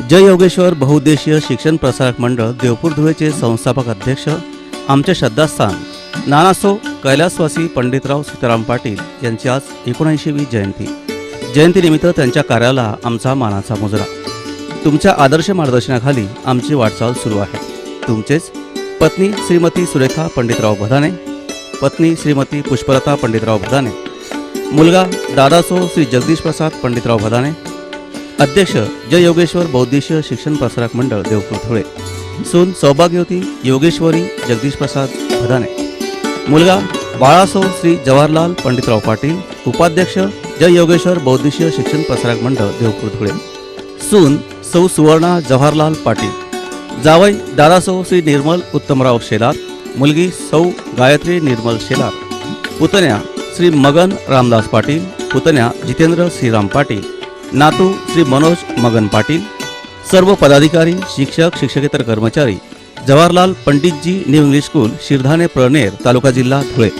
जय योगेश्वर बहुउद्देशीय शिक्षण प्रसारक मंडळ देवपूर धुळेचे संस्थापक अध्यक्ष आमचे श्रद्धास्थान नानासो कैलासवासी पंडितराव सीताराम पाटील यांची आज एकोणऐंशीवी जयंती. जयंतीनिमित्त त्यांच्या कार्याला आमचा मानाचा मुजरा. तुमच्या आदर्श मार्गदर्शनाखाली आमची वाटचाल सुरू आहे. तुमचेच पत्नी श्रीमती सुरेखा पंडितराव भदाने पत्नी श्रीमती पुष्पलता पंडितराव भदाने मुलगा दादासो श्री जगदीश प्रसाद पंडितराव भदाने अध्यक्ष जय योगेश्वर बौद्धिशीय शिक्षण प्रसारक मंडळ देवपूर धुळे. सून सौभाग्यवती योगेश्वरी जगदीश प्रसाद भदाने. मुलगा बाळासो श्री जवाहरलाल पंडितराव पाटील उपाध्यक्ष जय योगेश्वर बौद्धिशीय शिक्षण प्रसारक मंडळ देवपूर धुळे. सून सौ सुवर्णा जवाहरलाल पाटील. जावई दादासो श्री निर्मल उत्तमराव शेलार मुलगी सौ गायत्री निर्मल शेलार. पुतण्या श्री मगन रामदास पाटील पुतण्या जितेंद्र श्रीराम पाटील. नातू श्री मनोज मगन पाटील सर्व पदाधिकारी शिक्षक शिक्षकेतर कर्मचारी Jawaharlal Panditji new English school Shirdhane Praner taluka जिल्हा धुळे.